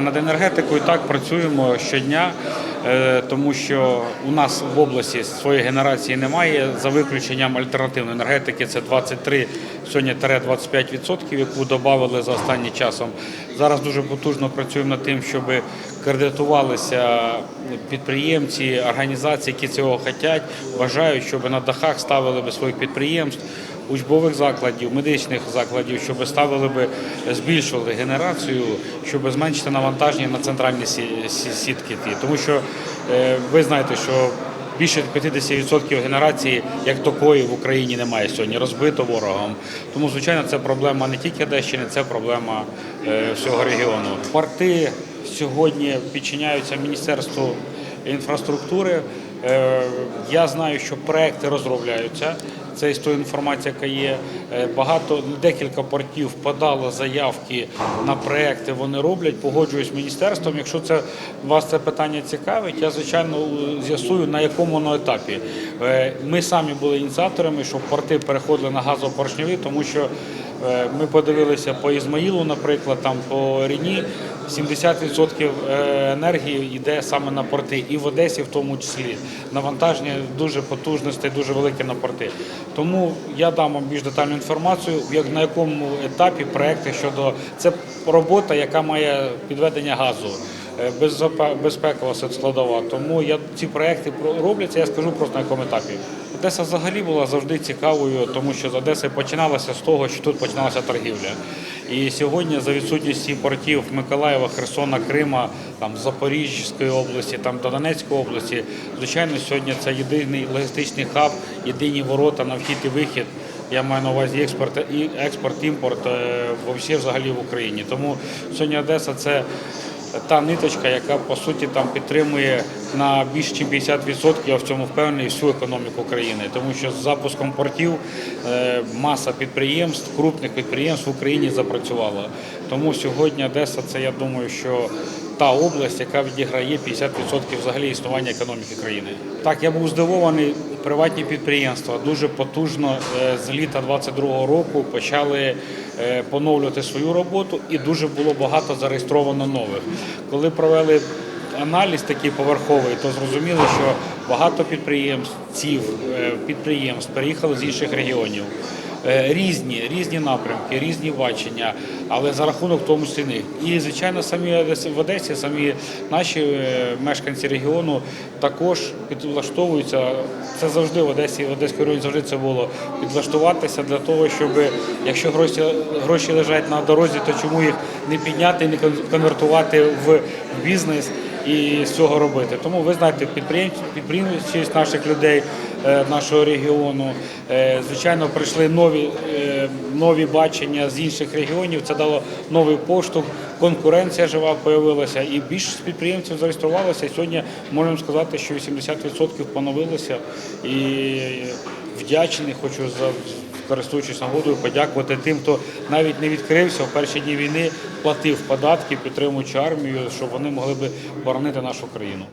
Над енергетикою так працюємо щодня, е, тому що у нас в області своєї генерації немає. За виключенням альтернативної енергетики це 23, сьогодні 25 відсотків, яку додали за останнім часом. Зараз дуже потужно працюємо над тим, щоб кредитувалися підприємці, організації, які цього хочуть, бажають, щоб на дахах ставили би своїх підприємств учбових закладів, медичних закладів, щоб ставили би, збільшували генерацію, щоб зменшити навантаження на центральні сі- сі- сітки. Тому що е, ви знаєте, що більше 50% генерації як такої в Україні немає сьогодні, розбито ворогом. Тому, звичайно, це проблема не тільки Одещини, це проблема е, всього регіону. Порти сьогодні підчиняються Міністерству інфраструктури. Е, Я знаю, що проекти розробляються. Це із тої інформації, яка є. Е, Багато декілька портів подало заявки на проекти. Вони роблять, погоджуюсь з міністерством. Якщо це вас це питання цікавить, я звичайно з'ясую на якому воно етапі. Е, Ми самі були ініціаторами, щоб порти переходили на газопоршньові, тому що е, ми подивилися по Ізмаїлу, наприклад, там по Ріні. 70% е, енергії йде саме на порти, і в Одесі в тому числі. Навантаження дуже потужності, дуже велике на порти. Тому я дам вам більш детальну інформацію, як на якому етапі проекти щодо це робота, яка має підведення газу. Е, Безпекова складова. Тому я ці проекти робляться. Я скажу просто на якому етапі. Одеса взагалі була завжди цікавою, тому що з Одеси починалося з того, що тут починалася торгівля. І сьогодні за відсутністю портів Миколаєва, Херсона, Крима, там Запорізької області, там до Донецької області, звичайно, сьогодні це єдиний логістичний хаб, єдині ворота на вхід і вихід. Я маю на увазі експорт і експорт, імпорт е, взагалі в Україні. Тому сьогодні Одеса це та ниточка, яка по суті там підтримує на більш ніж 50%, я в цьому впевнений, всю економіку країни. Тому що з запуском портів е, маса підприємств, крупних підприємств в Україні запрацювала. Тому сьогодні Одеса це я думаю, що та область, яка відіграє 50% взагалі існування економіки країни. Так, я був здивований. Приватні підприємства дуже потужно е, з літа 22-го року почали поновлювати свою роботу, і дуже було багато зареєстровано нових. Коли провели аналіз такий поверховий, то зрозуміли, що багато підприємств, е, підприємств переїхали з інших регіонів. Е, Різні, різні напрямки, різні бачення, але за рахунок тому числі. І звичайно, самі в Одесі, самі наші е, мешканці регіону також підлаштовуються. Це завжди в Одесі, в Одеській районі завжди це було підлаштуватися для того, щоб якщо гроші, гроші лежать на дорозі, то чому їх не підняти, не кон- конвертувати в бізнес і з цього робити. Тому ви знаєте, підприємців наших людей е, нашого регіону. Е, Звичайно, прийшли нові, е, нові бачення з інших регіонів. Це дало новий поштовх. Конкуренція жива появилася, і більшість підприємців зареєструвалося. Сьогодні можемо сказати, що 80% поновилося. І вдячний, хочу за користуючись нагодою, подякувати тим, хто навіть не відкрився в перші дні війни, платив податки, підтримуючи армію, щоб вони могли би боронити нашу країну.